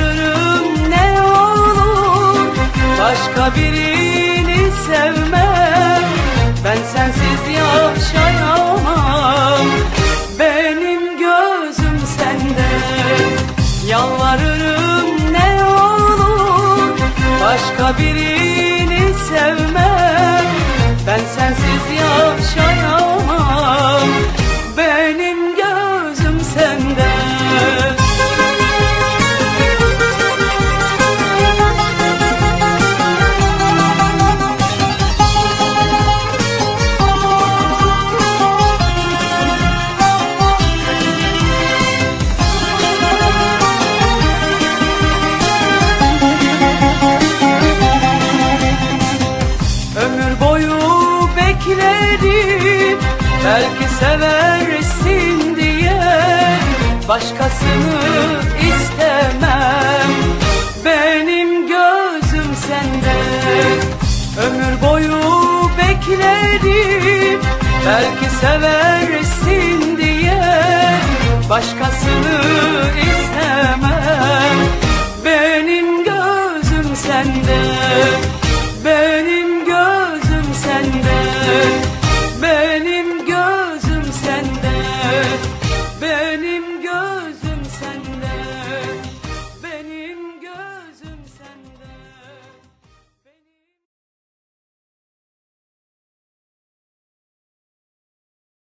Yalvarırım ne olur. Başka birini sevmem. Ben sensiz yaşayamam. Benim gözüm sende. Yalvarırım ne olur. Başka birini Belki seversin diye Başkasını istemem. Benim gözüm sende Ömür boyu bekledim Belki seversin diye istemem